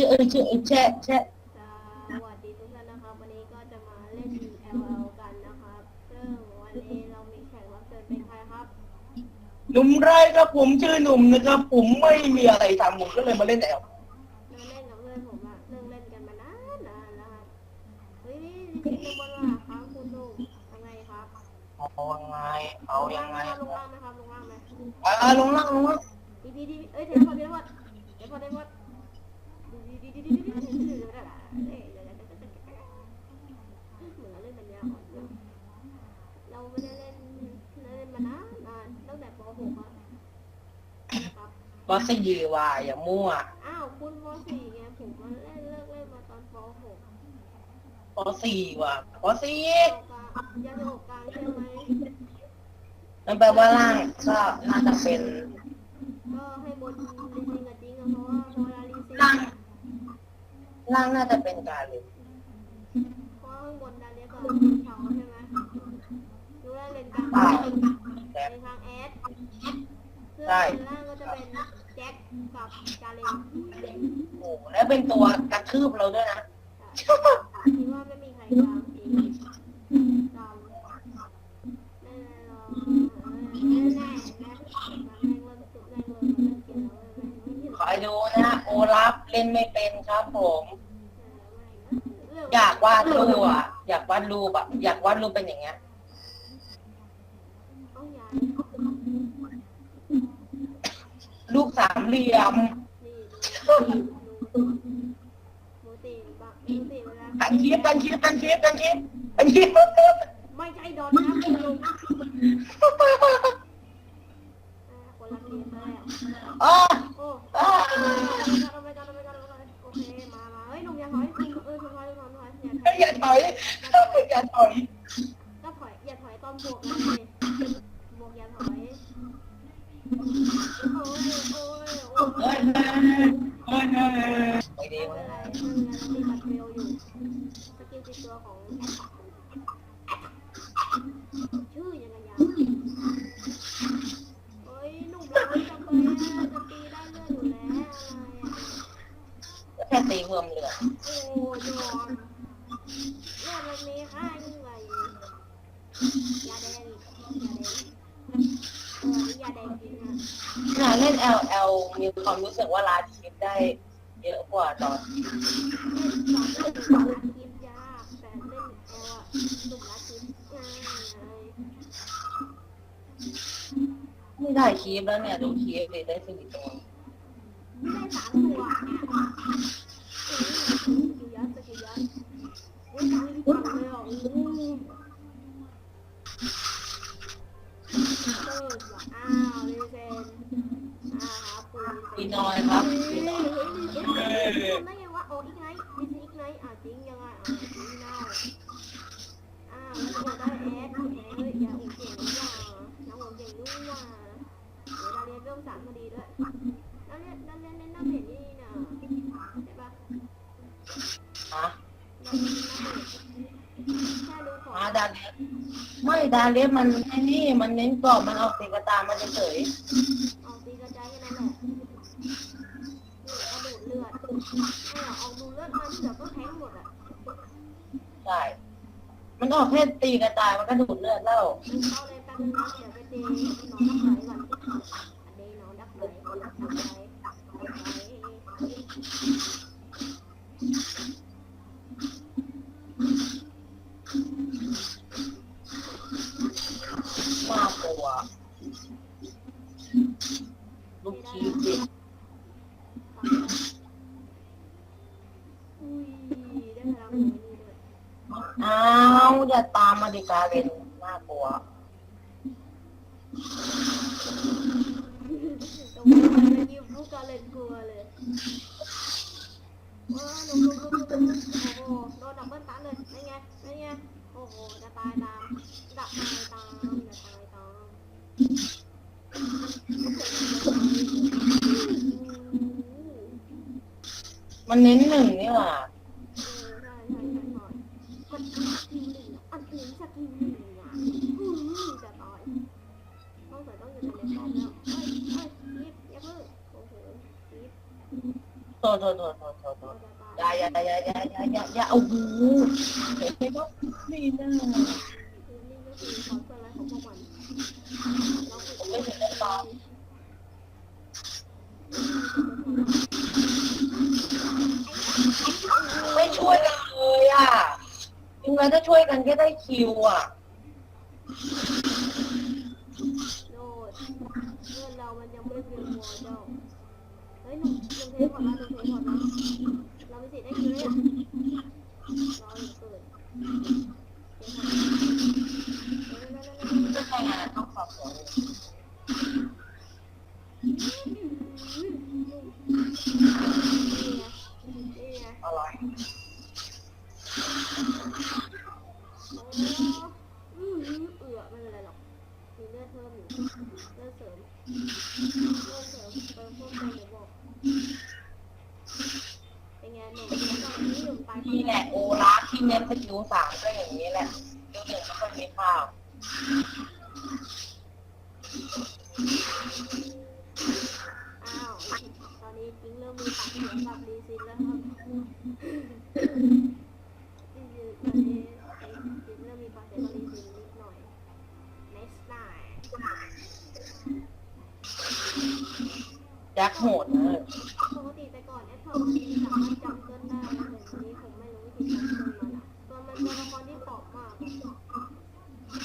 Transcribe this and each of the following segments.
ื่อเอิชื่อแช่แชสวัสดีทุกท่านนะครัวันนี้ก็จะมาเล่น LL กันนะครับซึ่งวันนี้เรามีแขกรับเชิญเป็นใครครับ หนุ่มไรครับผมชื่อหนุ่มนะครับ ผมไม่มีอะไรทำผมก็เลยมาเล่นแอลเราเล่นกับเพื่อนผมอะเรื่อเล่นกันมานานนานแล้วครับเฮ้ยนี่นี่คือคนว่าครับคุณลุงยังไงครับเอายังไงเอายังไงลงล่างนะครับลงล่างไหมอ่าลงล่างลงล่างดีดีดีเอ้ยเดี๋ยวพอได้หมดเดี๋ยวพอได้หมด เหมือนเล่นปัญญาอ่อนเราไม่ได้เล่นเล่นมานานนานตั้งแต่ป .6 ครับครับบอสยีว่าอย่ามั่วอ้าวคุณป .4 ไงผมมาเล่นเลิกเล่นมาตอนป .6 บอสยีว่ะบอสยียาจะอกกลางใช่ไหมมันแปลว่าล่างก็น่าจะเป็นก็ให้บนจริงๆกับจริงอะเพราะว่าเพราะเวลาลีซี ล่างล่างน่าจะเป็นการเลยเพราะข้างบนดาเรียกกับเฉาใช่ไหมดูแลเลนกลางใช่เลแต่นกลางแอดซึ่งใช่เลนล่างก็จะเป็นแจ็คกับจาเลนโอ้โหแล้วเป็นตัวกระทืบเราด้วยนะคิดว่าไม่มีใครกลางจริงกลางแน่นอนแน่แน่แน่แม่งเริ่มสุดแม่งเริ่มเริ่มเกลียดแล้วแม่งไม่เห็นคอยดูนะโอลัฟเล่นไม่เป็นครับผมเรื่ อยากวาดรูปอะ อยากวาดรูปอะ อยากวาดรูปเป็นอย่างเงี้ยลูกสามเหลี่ยมนี่ดูดูโมตีบ้างโมตีเวลาตันคิดตันคิดตันคิดตันคิดตันคิดไม่ใช่ดอนนะคุณลุงอ่าคนละทีมแล้วอ๋อโอ้อ่าเอาไป อย่าถอยอย่าถอยอย่าถอยก็ถอยอย่าถอยตอนบวกนะเลยบวกอย่าถอยโอ้ยโอ้ยโอ้เฮ้ยยเฮ้ยเฮ้ยไม่ดีไม่ไม่เป็นดีไรไม่เป็นไรเรามีบัตรเบลอยู่สกิลติดตัวของชื่อยังไงยาวเฮ้ยหนุ่มร้ายจังเลยอะจะตีได้เลือดอยู่แล้วอะไรอะ แค่ตีเพิ่มเลือด โอ้ยอนเลือดมันมีค่ายิ่งกว่ายาแดงอีกยาแดงเออยาแดงจริงอะ ขณะเล่น LL มีความรู้สึกว่าลาชีพได้เยอะกว่าตอนสองอาทิตยากแต่เล่นเอลอะหนุ่มละทีมง่ายเลยไม่ได้คีฟแล้วเนี่ยดูคีฟเลยได้สี่ตัวไม่ได้สามตัวเอ้ยสกิลยัดสกิลยัดโอ้ยตังค์ที่ตังค์เลยอะโอ้โหเติร์ดว่ะอ้าวเรเซนอ่า ครับปูปีน้อยครับเฮ้ยปีเฮ้น้ยอยเฮ้ยเฮ้ยเฮ้ยทำได้ไงวะโอ้อีกไนท์ดิสอีกไนท์อะจริงยังไงอะจริงเน่าอ้าวแล้วก็ได้แอดแอดเฮ้ยอย่าอุ่นเก่งนี่ว่าน้องอุ่นเก่งด้วยว่าเดี๋ยวเราเรียนเรื่องสามพอดีด้วยแล้วเรียนแล้วเรียนเล่นน้ำเห็นนี่นะใช่ปะฮะเราเรียนน้ำเห็นแค่ดูของมาดาเลสไม่ดาเลสมันไอ้นี่มันเน้นกรอบมันเอาตีกระตามันเฉยออกตีกระจายแค่นั้นแหละนี่กระดูดเลือดไม่เอาออกดูเลือดมันเดี๋ยวก็แทงหมดอะ ๆใช่มันออกแค่ตีกระตายมันก็ดูดเลือดแล้วเข้าเลยแป๊บนึงนะเดี๋ยวไปตีน้องดักไหลก่อนอันนี้น้องดักไหลดักไหลดักไหล มากกว่าลูกคีบดิ อุ้ยได้พลังหัวนี่ด้วย อ้าวอย่าตามมาดิกาเลนน่ากลัวตรงนี้มันไม่ยิ้มลูกกาเล่นกลัวเลยว้าหนุ่มลุกลุกลุกลุกโอ้โหโดนดับเบิลตันเลยนั่นไงนั่นไงโอ้โหจะตายตามจะตายตามจะตายตามมันเน้นหนึ่งนี่หว่า เออใช่ใช่ใช่ใช่มันสกิลหนึ่งอะอันนี้สกิลหนึ่งอะอือจะตายต้องใส่ต้องอยู่ในป้อมแล้วเฮ้ยเฮ้ยยิบอย่าเพิ่ง โอ้โหยิบโทษโทษโทษโทษโทษโทษจะตายอย่าอย่าอย่าอย่าอย่าอย่าอย่าโอ้โหเห็นไหมว่านี่นะคือนี่ก็คือความชั่วร้ายของพวกมันเราคือผมไม่เห็นได้ตาไม่ช่วยกันเลยอะยังไงถ้าช่วยกันก็ได้คิวอะโนดเพื่อนเรามันยังไม่เพียงพอเจ้า เฮ้ยหนุ่มนเทพหดแล้วนเทพหดแล้เรามีสิได้คิวเลยรออยู่เกิดต้องสอบสวนอร่อย นี่แหละโอลาที่เน้นสกิลสามก็อย่างนี้แหละสกิลหนึ่งไม่ค่อยมีข้าว อ้าว ตอนนี้กิ้งเริ่มมีปากเสียงกับรีซินแล้วครับนี่คือตอนนี้กิ้งเริ่มมีปากเสียงกับรีซินนิดหน่อย next time แจ็คโหดนะ ปกติแต่ก่อนแอดทอมันมีสามารถจำเกินได้แต่ทีนี้ผมไม่รู้วิธีจำเกินมันอะตัวมันตัวละครที่เปราะมากอะ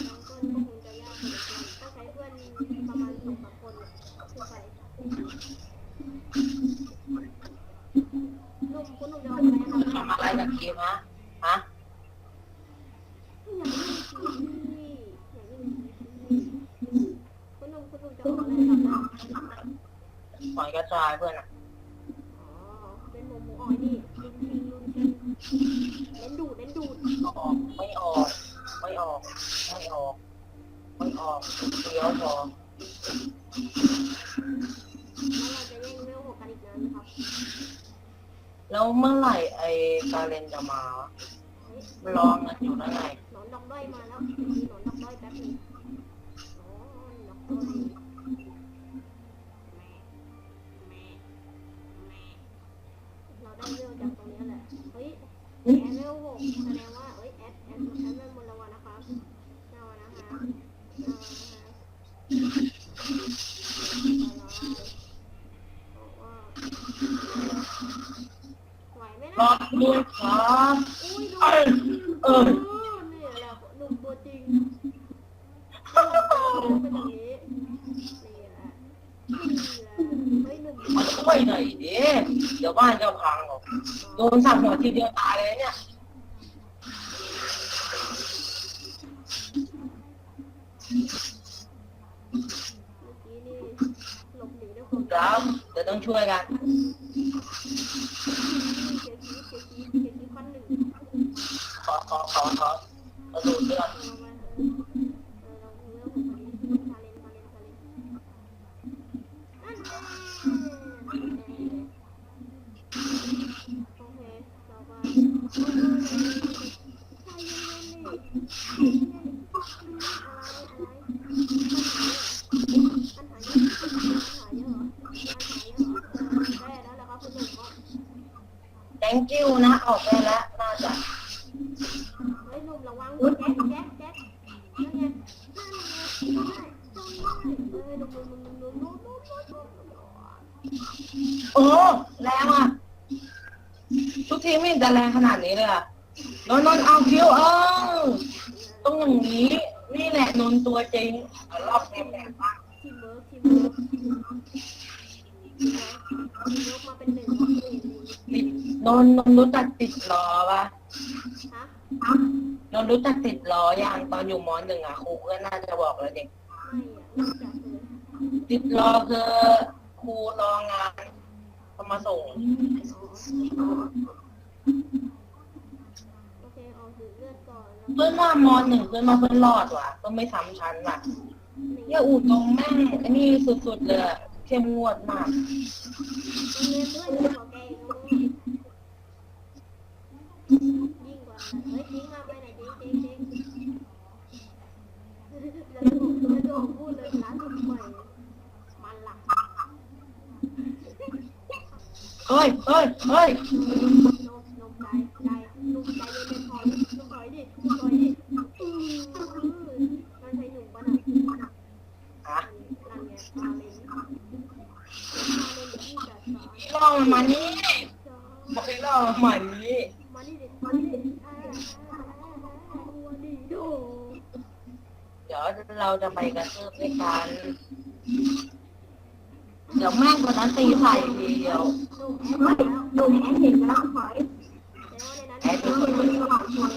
จำเกินก็คงจะยากพอสมควรต้องใช้เพื่อนประมาณสองสามคนอะขึ้นไปหนุ่มคุณหนุ่มจะออกไปทำอะไร ทำอะไรกับเกมฮะฮะ อยากเล่นซีรีส์อยากเล่นซีรีส์คุณหนุ่มคุณหนุ่มจะออกอะไรทำนะ ปล่อยกระจายเพื่อนอะอ๋อ เป็นหมูหมูออยนี่ลุนชิงลุนชิงเน้นดูดเน้นดูดออกไม่ออก ไม่ออกไม่ออกไม่ออกเดียวพอแล้วเราจะแย่งเวลหกกันอีกนานไหมครับแล้วเมื่อไหร่ไอ้กาเรนจะมาวะเฮ้ยรอมันอยู่ได้ไงหนอนดอกด้อยมาแล้วมีหนอนดอกด้อยแป๊บหนึงหนอนดอกด้อย เฮ้ยแอดเวลหกแสดงว่าเอ้ยแอดแอดแอดเวลมลวันนะครับเอานะคะเอานะคะบอกว่าไหวไหมรอนะด้วยครับอุ้ยดูเอ้ยเออนี่แหละหนุ่มตัวจริงเป็นอย่างนี้นี่แหละนี่แหละเฮ้ยหนุ่ม มาช่วยหน่อยดิเดี๋ยวบ้านจะพังหรอก โดนสับหัวทีเดียวตายเลยเนี่ยเมื่อกี้นี่หลบหนีด้วยความครับเดี๋ยวต้องช่วยกันเกียร์คีเกียร์คีเกียร์คีขั้นหนึ่งขอขอขอขอขอดูดเลือด เอามาเออ thank you นะ ออกไปแล้วนอาจะเฮ้นุ่มระวังโอ้แรงอะ ทุกทีไม่จะแรงขนาดนี้เลยอะนนนเอาคิวเออต้องอย่างนี้ นี่แหละนนตัวจริงรอบนี้แหละทีมเวิร์ทีมเวิร์ทีมเวิร์กมาเป็นหนึ่ง ติดนนท์นนท์รู้จักติดล้อปะฮะนนท์รู้จักติดล้ออย่างตอนอยู่มหนึ่งอะครูก็น่าจะบอกแล้วเด็ก ไม่อะรู้จักเลยติดล้อคือครูรองานเขามาส่งอ๋อโอเคออกดูดเลือดก่อนแล้วเพื่อนว่ามหนึ่งเพื่อนมาเพื่อนรอดว่ะเพื่อนไม่ซ้ำชั้นว่ะอย่าอูดตรงแม่งไอ้นี่สุดๆเลยอะเข้มงวดมาก โรงเรียนเพื่อนยิ่งกว่าแกอีกนะมึงยิ่งกว่า เฮ้ยทิ้งมาไปไหนทิ้งทิ้งทิ้งแล้วผมแล้วผมพูดเลยร้านถูกใหม่มันหลักเฮ้ยเฮ้ยเฮ้ยนมนมใจใจนมใจเย็นๆพอนมถอยดินมถอยดิอือมันใช้หนุ่มปะนะฮะนั่นไงปลาเลนปลาเลนที่จัดสารล่อมันมานี่จ้าบอกให้ล่อมันมานี่ เดี๋ยวเราจะไปกระเทือบกันเดี๋ยวแม่งคนนั้นตีใส่ทีเดียวไม่ดูแอนเห็นแล้วถอยแอนดูคนนี้ก่อนชน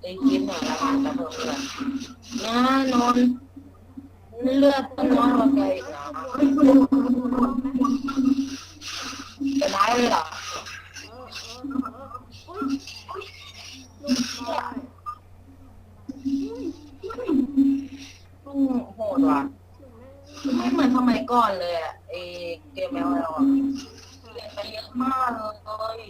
ได้ยินหน่อยละกันตะเพิ่มเลยนะนอน เลือดก็น้อยกว่าแกอีกนะจะได้เลยเหรอลุงโหดว่ะไม่เหมือนสมัยก่อนเลยอะไอเกมแมวเราอะเล่นไปเยอะมากเลย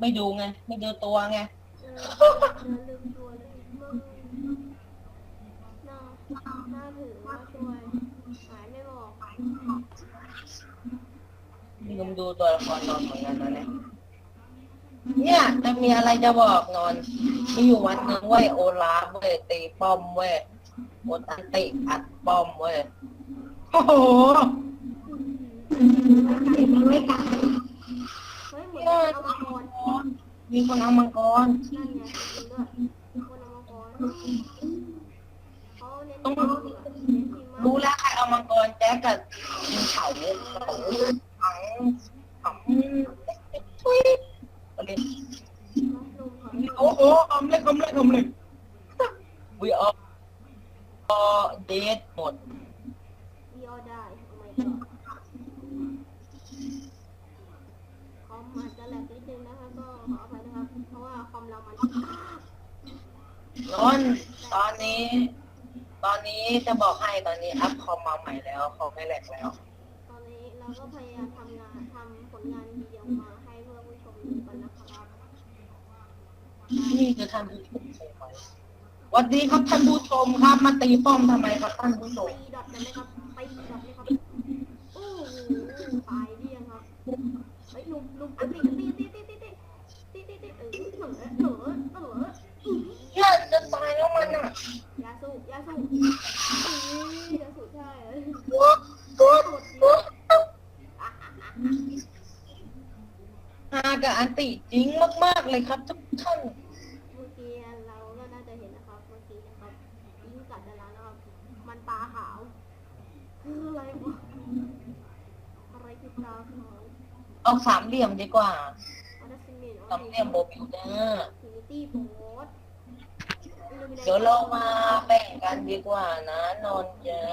ไม่ดูไง ไม่ดูตัวไง น่าถือว่าช่วยหายไม่บอกลืมดูตัวละครนอนเหมือนกันนะเนี่ยเนี่ยจะมีอะไรจะบอกนอนมีอยู่วันหนึ่งเว้ยโอลาฟเว้ยตีป้อมเว้ยโอตันติอัดป้อมเว้ยโอ้โหไม่กัดเฮ้ยเหมือนเอามาก่อนมีคนเอามังกร นั่น นะคนเอามังกรเขาเน้นต้องรู้แล้วใครเอามังกรแจ๊กกับเขาเขาถังถังทุยองโอ้โหอมเล็กอมเล็กอมเล็กวิออเดทหมด วีออได้ทำไมก็คอมอาจจะแหลกนิดนึงนะคะก็ขออภัยนะครับ เพราะว่าคอมเรามัน นอนตอนนี้ ตอนนี้จะบอกให้ตอนนี้อัพคอมมาใหม่แล้วคอมไม่แหลกแล้ว ตอนนี้เราก็พยายามทำงานทำผลงานดีออกมาให้เพื่อนผู้ชมดูกันนะครับนี่คือท่านผู้ชมใช่ไหมสวัสดีครับท่านผู้ชมครับ มาตีป้อมทำไมครับท่านผู้ชม ตีดอทกันไหมครับตีดอทไหมครับโอ้โหตายเรียงครับเฮ้ยลุมลุมอันตีตีตีตีตีตีตีตีตีเออเออเออเออ เหี้ยจะตายแล้วมันอะยาสูบยาสูบยาสูบใช่ตัวตัวตัวฮากับอันติจริงมาก ๆ เลยครับทุกท่าน เมื่อกี้เราก็น่าจะเห็นนะครับเมื่อกี้นะครับยิงกัดดารานะครับมันตาขาวคืออะไรวะอะไรคือตาขาวออกสามเหลี่ยมดีกว่าอันนั้นซิเมนต์สามเหลี่ยมโบบิวเดอร์ ฟินิตี้โเดี๋ยวเรามาแบ่งกันดีกว่านะ นอนเจอ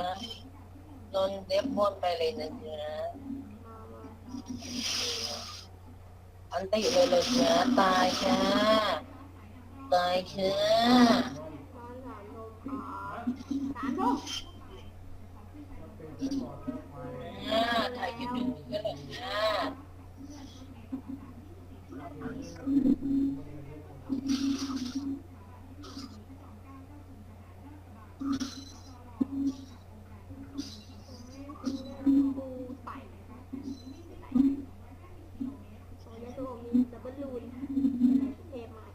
นนท์เดฟบนไปเลยนะเจ๊ะอันติเลยเลยเจ๊ะตายค่ะ ตายค่ะอ่าถ่ายคลิปอยู่นี่ก็เลยนะ ปูไต่โอ้ยาสูบมีดับเบิลลูนอะไรเทพมาก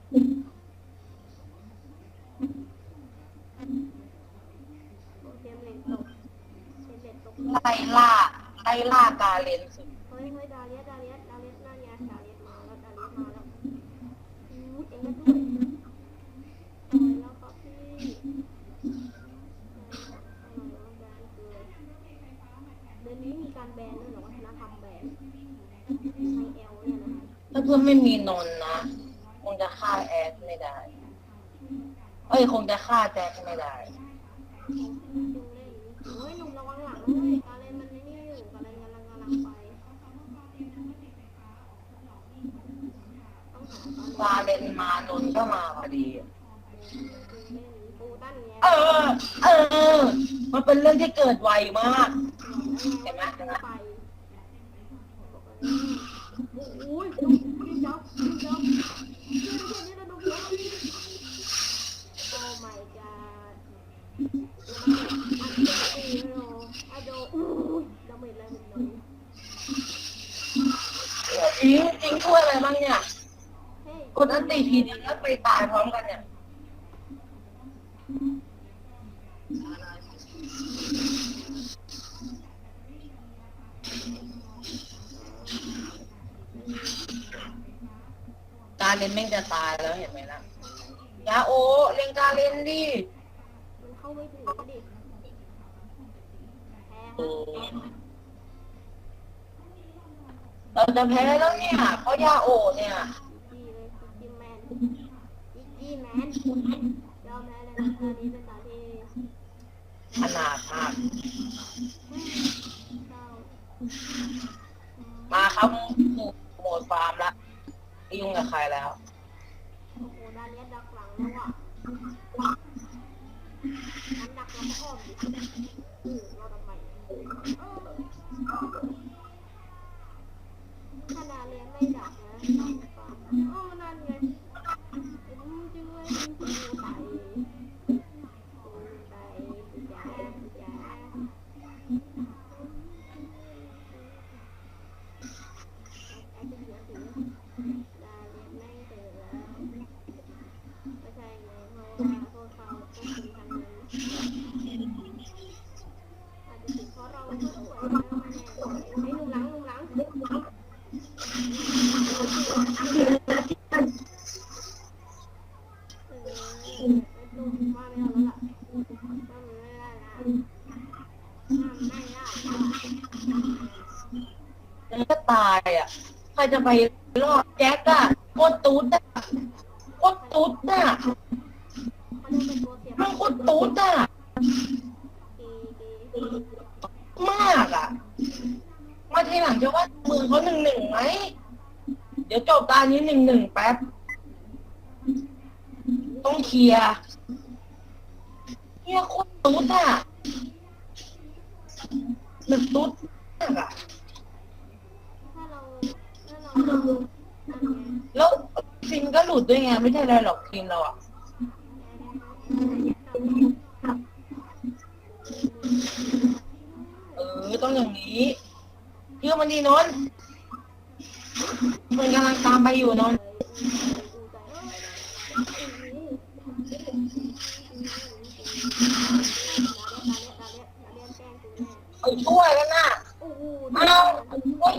โอเคเมนตกเมนตก ไล่ล่าไล่ล่ากาเลนสุด เฮ้ยเฮ้ยดาเลียสดาเลียสดาเลียสนั่นไงดาเลียสมาแล้วดาเลียสมาแล้วอู้เอ็งก็ด้วยตายแล้วครับพี่อะไรวะแบนคือเดื อนนี้มีการแบนด้วยเหรอวัฒนธรรมแบนไอเอลเนี่ยนะถ้าเพื่อนไม่มีนนท์นะ คงจะฆ่าแอดไม่ได้ เอ้ยคงจะฆ่าแจ็คไม่ได้ดูเล่นเฮ้ยหนุ่มระวังหลังด้วยการเล่นมันไม่นี่อยู่การเล่นกำลังกำลังไปต้องหาตอนกาเลนมานนท์ก็มาพอดีเล่นปูตั้นไงเออ เออ มันเป็นเรื่องที่เกิดไวมาก เห็นไหมไปโอ้ยนกยับยับช่วยด้วยนี่นะนกยับโอ้ my god อันโดอันโดอู้ดาเมจแรงหน่อยจริงจริงช่วยอะไรบ้างเนี่ยกดอันตีทีเดียวแล้วไปตายพร้อมกันเนี่ย เล่นแม่งจะตายแล้วเห็นไหมล่ะยาโอเล่นการเล่นดิมันเข้าไม่ถึงก็ดิแพ้โอ้เราจะแพ้แล้วเนี่ยเพราะยาโอเนี่ยจีเลยจีแมนจีแมนยอมแพ้เลยนะตอนนี้เป็นตาที่ขนาดมากเศร้ามาครับ ยุ่งกับใครแล้ว โอ้โหด้านนี้ดักหลังแล้วอะงั้นดักเราก็อ้อมดิ จะไปรอดแจ็คอะโคตรตุ๊ดอะโคตรตุ๊ดอะเขามันโคตรตุ๊ดอะมากอะมาทีหลังจะว่ามือเขาหนึ่งหนึ่งไหมเดี๋ยวจบตานี้หนึ่งหนึ่งแป๊บ ต้องเคลียร์เนี่ยโคตรตุ๊ดอะมันตุ๊ดอะ ถ้าเราถ้าเรานั่นไง แล้วซินก็หลุดด้วยไงไม่ใช่อะไรหรอกทีมเราอะเออต้องอย่างนี้เชื่อมันดีนนท์มันกำลังตามไปอยู่นนท์ไปช่วยแล้วนะเอาโอ้ย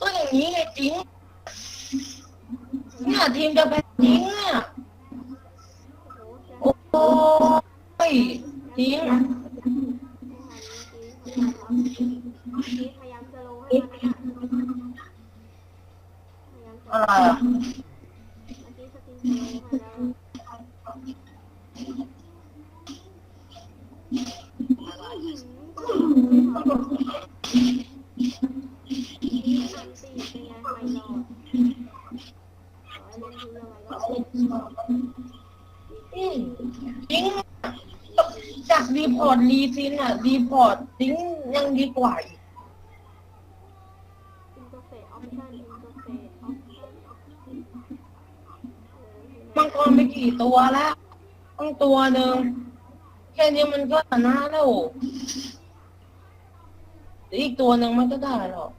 ก็อย่างนี้ไงจริง เนี่ยทีม อืมจริงจากรีพอร์ตรีซินอะรีพอร์ตจริงยังดีกว่าอีกอินเตอร์เฟซออปชั่นอินเตอร์เฟซออปชั่นมังกรไปกี่ตัวแล้วต้องตัวหนึ่งแค่นี้มันก็ชนะแล้วเดี๋ยวอีกตัวหนึ่งมันก็ได้หรอก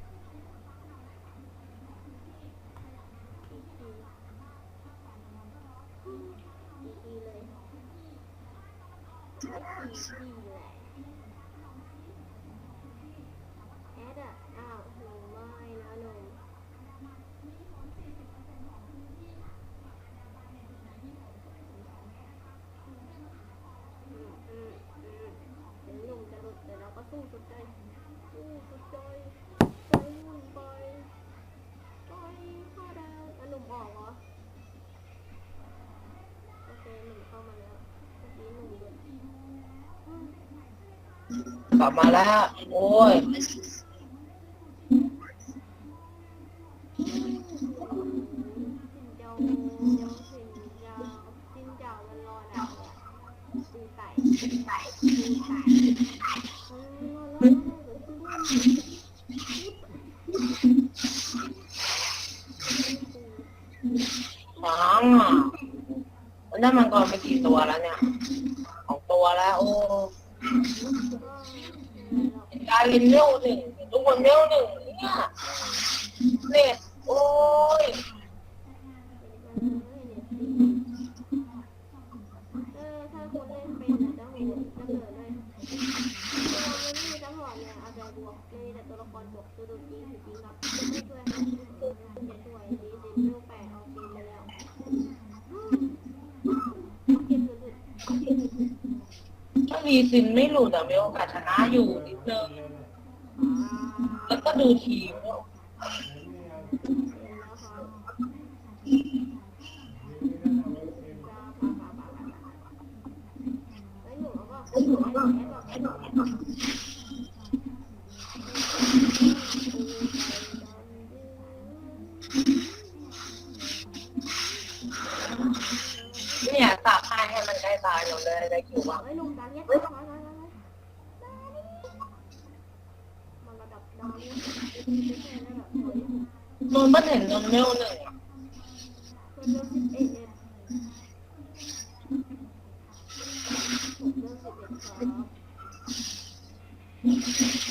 ดี๋ยวซื้อด้วยฟังอะมันได้มังกรไปกี่ตัวแล้วเนี่ยสองตัวแล้ว โอ้ก็กาลินเร็วหนึ่งทุกคนเร็วหนึ่งเนี่ยเนี่ยโอ้ย มีซินไม่หลุดอะมีโอกาสชนะอยู่นิดนึงแล้วก็ดูทีมเห็นแล้วครับแล้วหนูก็แอดบอกแอดบอกแอดบอก เนี่ยตากให้ให้มันใกล้ตายเราเลยได้คิวบ้างเฮ้ยลุงดันเนี่ยมามามามามันระดับดาวเนี่ยไม่ใช่ระดับเฮ้ยนนท์มันเห็นนนท์เมลหนึ่งอะเพิ่มเรื่องสิบเอ็ดเอ็ดผมเรื่องสิบเอ็ดครับ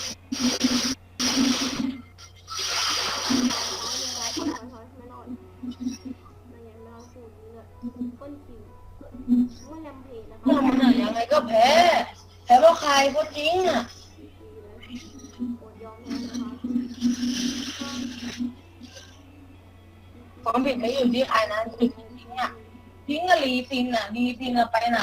ทิ้งกับลีซินอะลีซินอะไปไหน